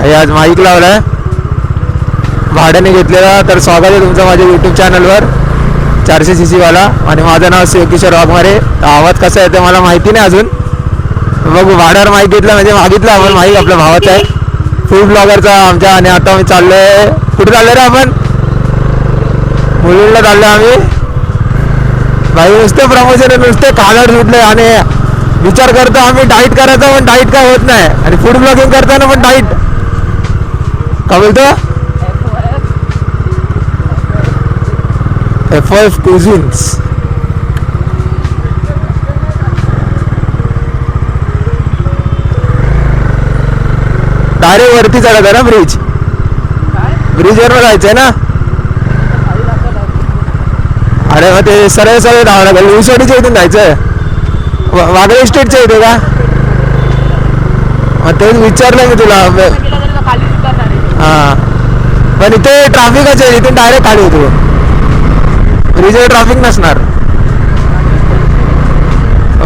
आणि आज माईक लावलाय. भाड्याने घेतलेला तर स्वागत आहे तुमचं माझ्या यूट्यूब चॅनलवर चारशे सी सीवाला आणि माझं नाव योगेश्वर वाघमारे. आवाज कसा येतो मला माहिती नाही अजून. बघू भाड्यावर माईक घेतला म्हणजे मागितलं आपण. माईक आपल्या भावाचा आहे. फूड ब्लॉगरचा आमच्या आणि आता आम्ही चाललोय. कुठे चाललो रे आपण? मुलींना चाललोय आम्ही. भाई नुसते प्रमोशन नुसते कालर सुटले. आणि विचार करतो आम्ही डाईट करायचा पण डाईट काय होत नाही. आणि फूड ब्लॉगिंग करताना पण डाईट का बोलतो एफ एफ कुझिन्स डायरेक्ट वरती चढत ना ब्रिज ब्रिजवर जायचंय ना अरे मग ते सरळ सरळ धावा लागेल ऊसवाडीच्या इथून जायचं वा- वागळे स्टेटच्या इथे का मग तेच विचारलं मी तुला हा. पण इथे ट्रॅफिकच आहे इथून डायरेक्ट खाली होतो. ब्रिजवर ट्रॅफिक नसणार.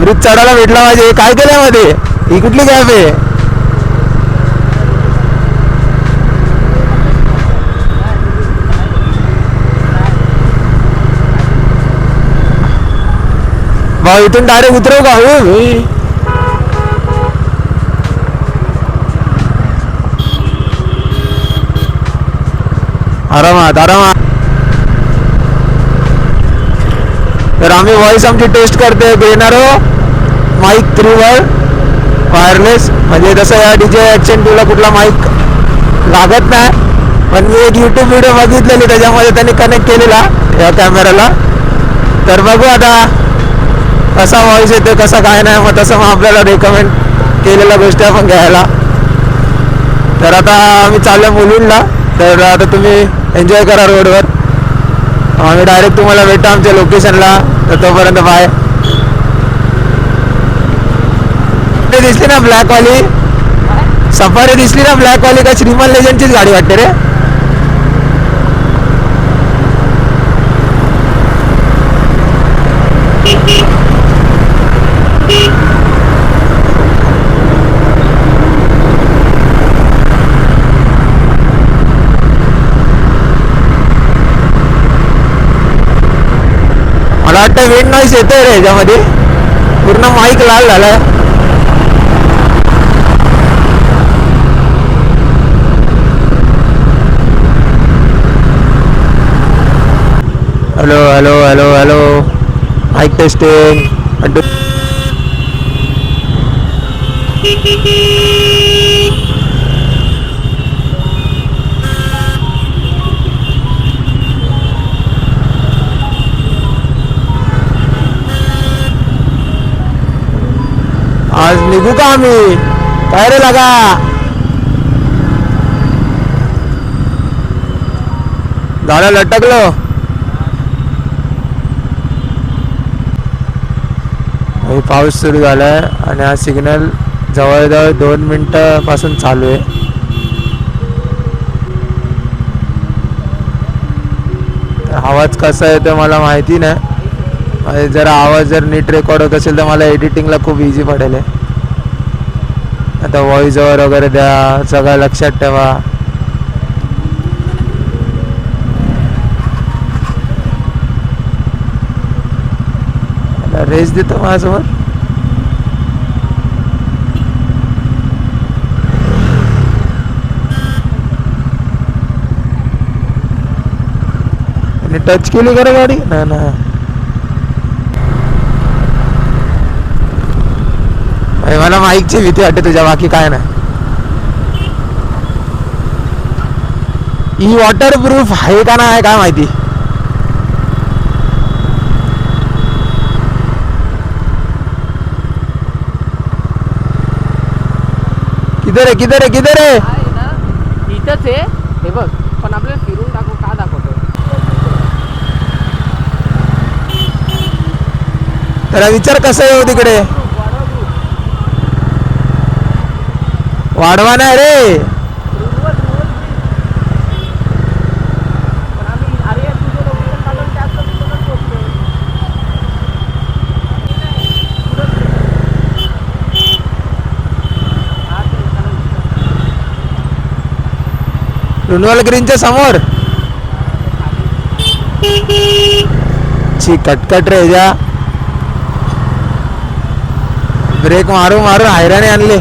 ब्रिज चढायला भेटला पाहिजे. काय केलं मध्ये ही कुठली कॅब आहे? भाऊ इथून डायरेक्ट उतरव का? हो भाई आरामात आरामात. तर आम्ही व्हॉइस आमची टेस्ट करते घेणारो माईक थ्री वर. वायरलेस म्हणजे जसं या डीजे ॲक्शन टूला कुठला माईक लागत नाही. पण मी एक यूट्यूब व्हिडिओ बघितलेली त्याच्यामध्ये त्यांनी कनेक्ट केलेला या कॅमेराला तर बघू आता कसा व्हॉइस येतो कसा काय नाही मग तसं मग आपल्याला रेकमेंड केलेल्या गोष्टी आपण घ्यायला. तर आता आम्ही चाललो मुलींना तर आता तुम्ही एन्जॉय करा रोडवर आम्ही डायरेक्ट तुम्हाला भेटतो आमच्या लोकेशनला तर तोपर्यंत बाय ते दिसली ना ब्लॅकवाली सफारी दिसली ना ब्लॅकवाली का श्रीमान लेजंडचीच गाडी वाटते रे. मला वाटतं वेट नॉईस येतोय रे ह्याच्यामध्ये पूर्ण माईक लाल झालाय. Hello hello hello hello mike testing आज निघू का आम्ही? काय रे लागा? झालं लटकलो. पाऊस सुरू झालाय आणि हा सिग्नल जवळजवळ दोन मिनिटापासून चालू आहे. आवाज कसा येतो मला माहिती नाही. आणि जरा आवाज जर नीट रेकॉर्ड होत असेल तर मला एडिटिंगला खूप इझी पडेल आहे आता व्हॉइस ओव्हर वगैरे द्या सगळं लक्षात ठेवा. रेस देतो माझ्यासोबत आणि टच केली का रे गाडी? नाही ना. अरे मला माईकची भीती वाटते तुझ्या बाकी काय नाही. ही वॉटर प्रूफ आहे का नाही काय माहिती? किधर आहे किधर आहे किधर आहे आहे ना? इथंच आहे. हे बघ पण आपल्याला फिरून दाखव का दाखवतो त्याला विचार कसं येऊ तिकडे वाढवा नाही रे पण आम्ही अरे तुझं लोकेशन काढून त्याच लोकेशनवर पोहोचतोय हा, वाढवा ना रे. रुनवल ग्रीनच्या समोर. ची कटकट रे जा. ब्रेक मारू मारू हैराणी आणले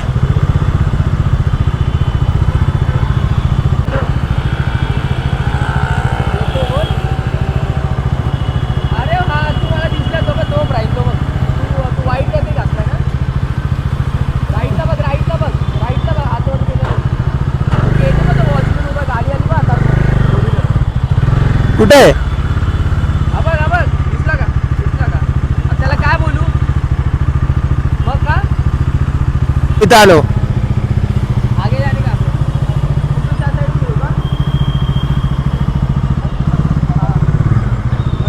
अरे हा तू मला दिसला तो बघ तो राईट तो बघ तू तू वाईट ते घातला ना राईटला बघ राईटला बघ राईटला बघ हात वर केलं गेट बघ वॉचमॅन उभा गाडी आली बघ आता कुठे? हा हा आता त्याला काय बोलू? बघ का? इथं आलो. आगे का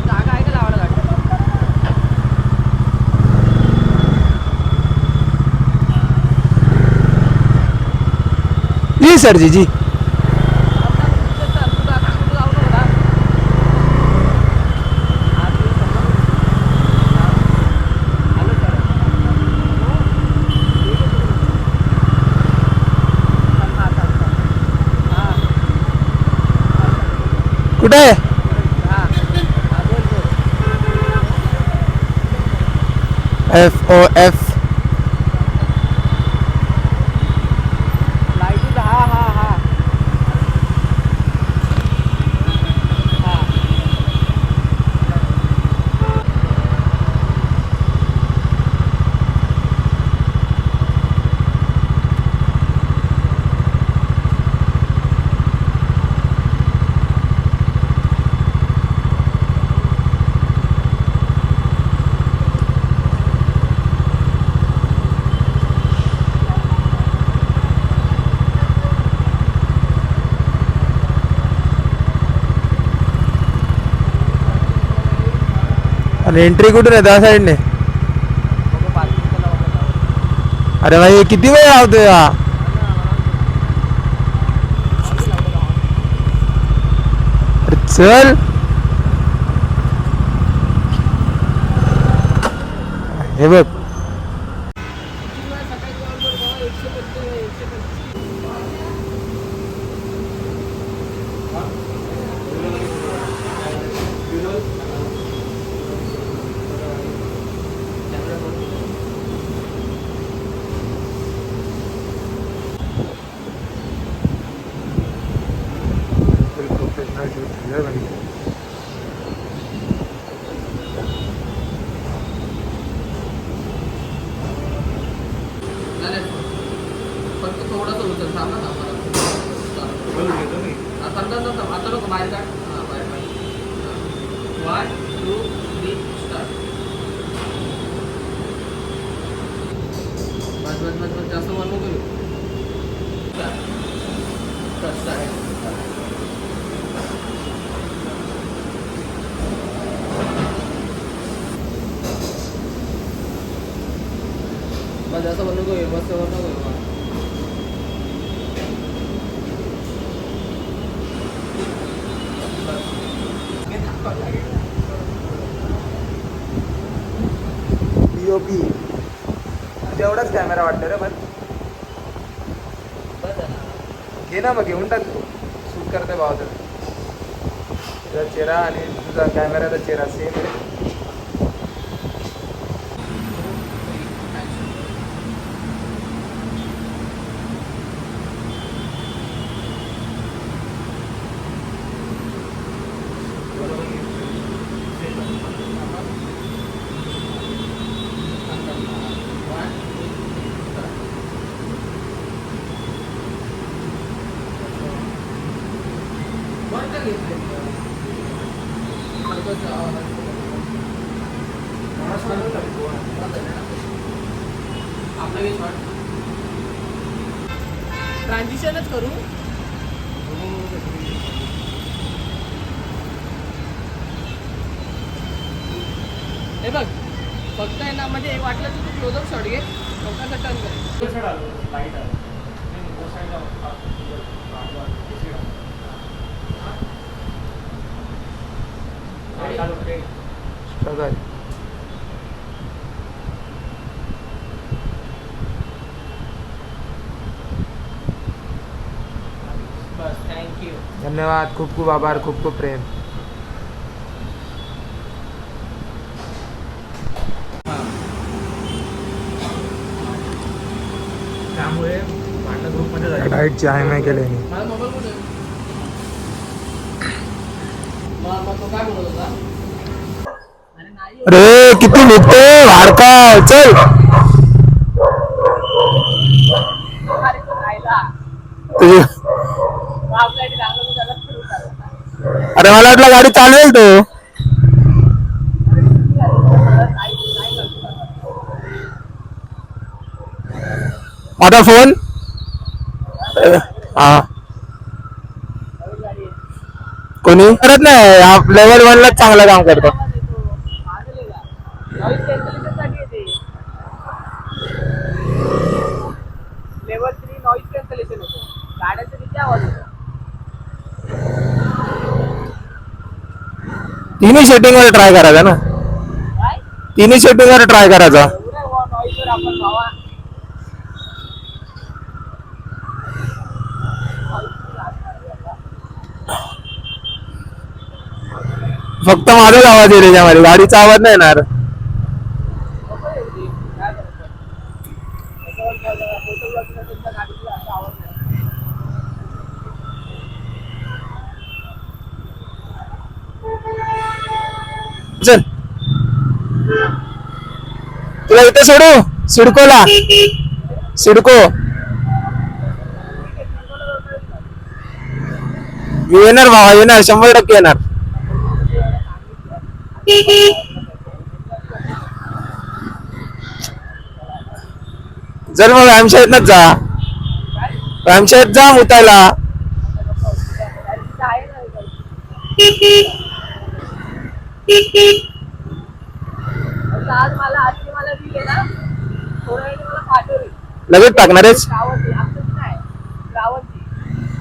जागा आहे का लावायला गाडी? जी सर जी जी. कुठे एफ ओ एफ हा हा हा हा आणि एंट्री कुठून आहे? त्या साईडने अरे भाई किती वेळ लावतोय हा? चल. हे बघ नाही, नाही. फक्त थोडंसं उचल थांब ना थांब. आता नको बाहेर काढ हा बाहेर काढ वन टू थ्री स्टार्ट बस बस बस बस जास्त वन नको. Start, start. बस जास्त वन नको घेऊ बस वन नको घेऊ पीओपी तेवढाच कॅमेरा वाटतं रे पण घे ना मग घेऊन टाक तू. शूट करते भाव तर तुझा चेहरा आणि तुझा कॅमेराचा चेहरा सेम आहे ट्रान्झिशनच करू हे बघ फक्त आहे ना म्हणजे वाटलं तर तू क्लोजअप शॉट घे. लोकांचा टर्न कर. Struggle. बस थँक्यू धन्यवाद खूप खूप आभार खूप खूप प्रेम. ग्रुपमध्ये आहे नाही केली अरे किती निघते वाढका चल. अरे अरे मला वाटलं गाडी चालवेल तो. आता फोन? हा. कोणी? करत नाही लेवल वन लाच चांगलं काम करतो. Noise cancellation होतं. गाड्यांचा किती आवाज येतो तिन्ही सेटिंग वर ट्राय करायचा ना. काय? तिन्ही सेटिंग वर ट्राय करायचा. एवढं नॉईज वर आपण भावा. फक्त माझाच आवाज येईल त्याच्यामध्ये गाडीचा आवाज नाही येणार. चल. तुला इथे सोडू? सिडकोला. सिडको. येणार भावा येणार. शंभर टक्के येणार. जर मग व्यायामशाळेतनच जा. व्यायामशाळेत जा मुतायला आज मला आजची मला दिले ना थोड्या वेळाने मला पाठवली लगेच टाकणार आहेस श्रावणची आमचंच नाही श्रावणची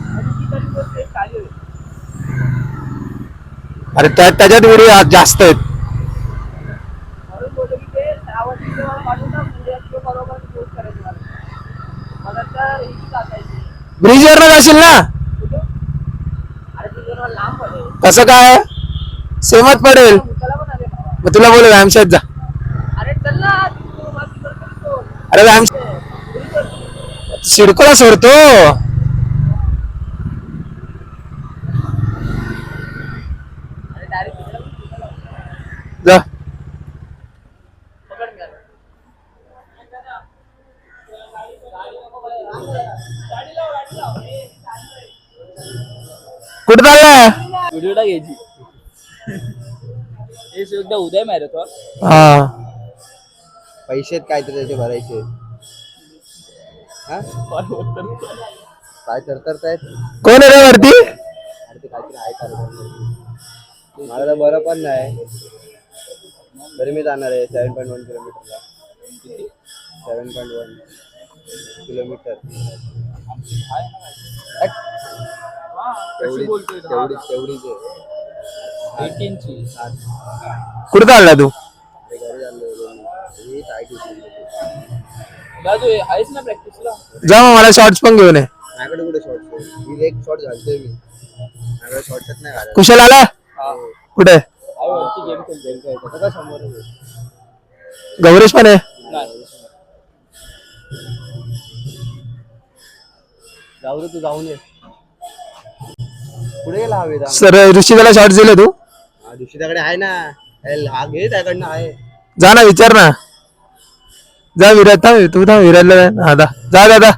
आणि ती तरी गोष्ट एक चालू आहे अरे त्या त्याच्यात व्हिडिओ जास्त आहेत. ब्रिजवर जाशील ना? कसं काय? सेमच पडेल. मग तुला बोल व्यायामशाळेत जा. अरे व्यायाम शिडकोला तू. सोडतो अरे डायरेक्ट तिकडे पण तिकडे लाव. जा पकड मी आता. कुठं चाललाय व्हिडिओला घ्यायची हे सुद्धा उदय मारत हो. हा पैसे काय तर त्याचे भरायचे. हा? काय तर तरतायत कोण आहे रे वरती? अरे ते काहीतरी आहे मला तर बरं पण नाही. तरी मी जाणार आहे सेवन पॉईंट वन किलोमीटरला सेवन पॉईंट वन किलोमीटर सात. कुठं चालला तू? आहेस ना प्रॅक्टिसला जा मग मला शॉर्ट्स पण घेऊन ये. माझ्याकडे कुठे शॉर्ट मी एक शॉर्ट घालतोय मी माझ्याकडे नाही घालत कुशल आला? कुठे? गेम खेळतो काय समोर गौरीश पण आहे. जाऊ रे तू जाऊन ये. पुढे गेला हवे सर ऋषिकाला शॉर्ट्स दिले तू? दुसरीकडे आहे ना. एल, हा घे त्याकडनं आहे जा ना विचार ना. जा विराट थांब तू थांब विराटला जा. हा. जा दादा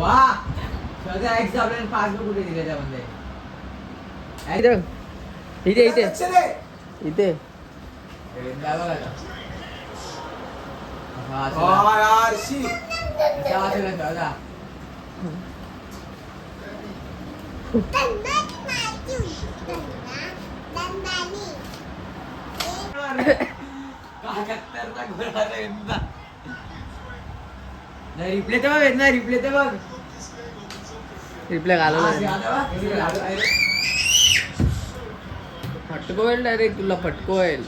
वाह सगळ्या एक्झाम पासबुक कुठे दिले त्यामध्ये इथे इथे इथे कागद तर ना घोडा रिप्ले तर बघ ना रिप्ले तर बघ. रिप्ले घालवला फटकोईल डायरेक्ट तुला फटकोईल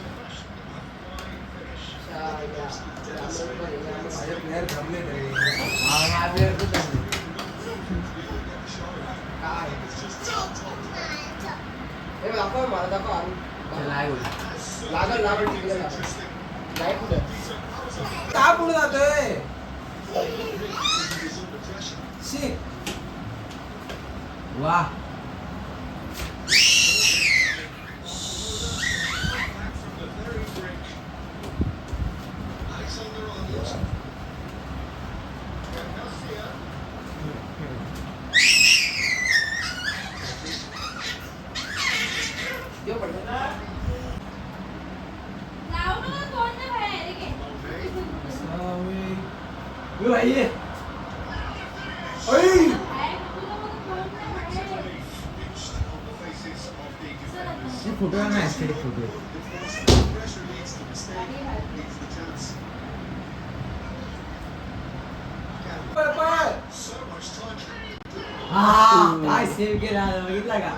का पुढे जातोय? sí वा फोटो नाही ऍस्थेटिक फोटो काय सेव्ह केला बघितला का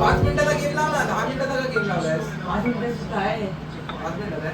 पाच मिनिटाचा गेम लावला दहा मिनिटाचा गेम लावलाय. पाच मिनिटं काय? पाच मिनिटाचा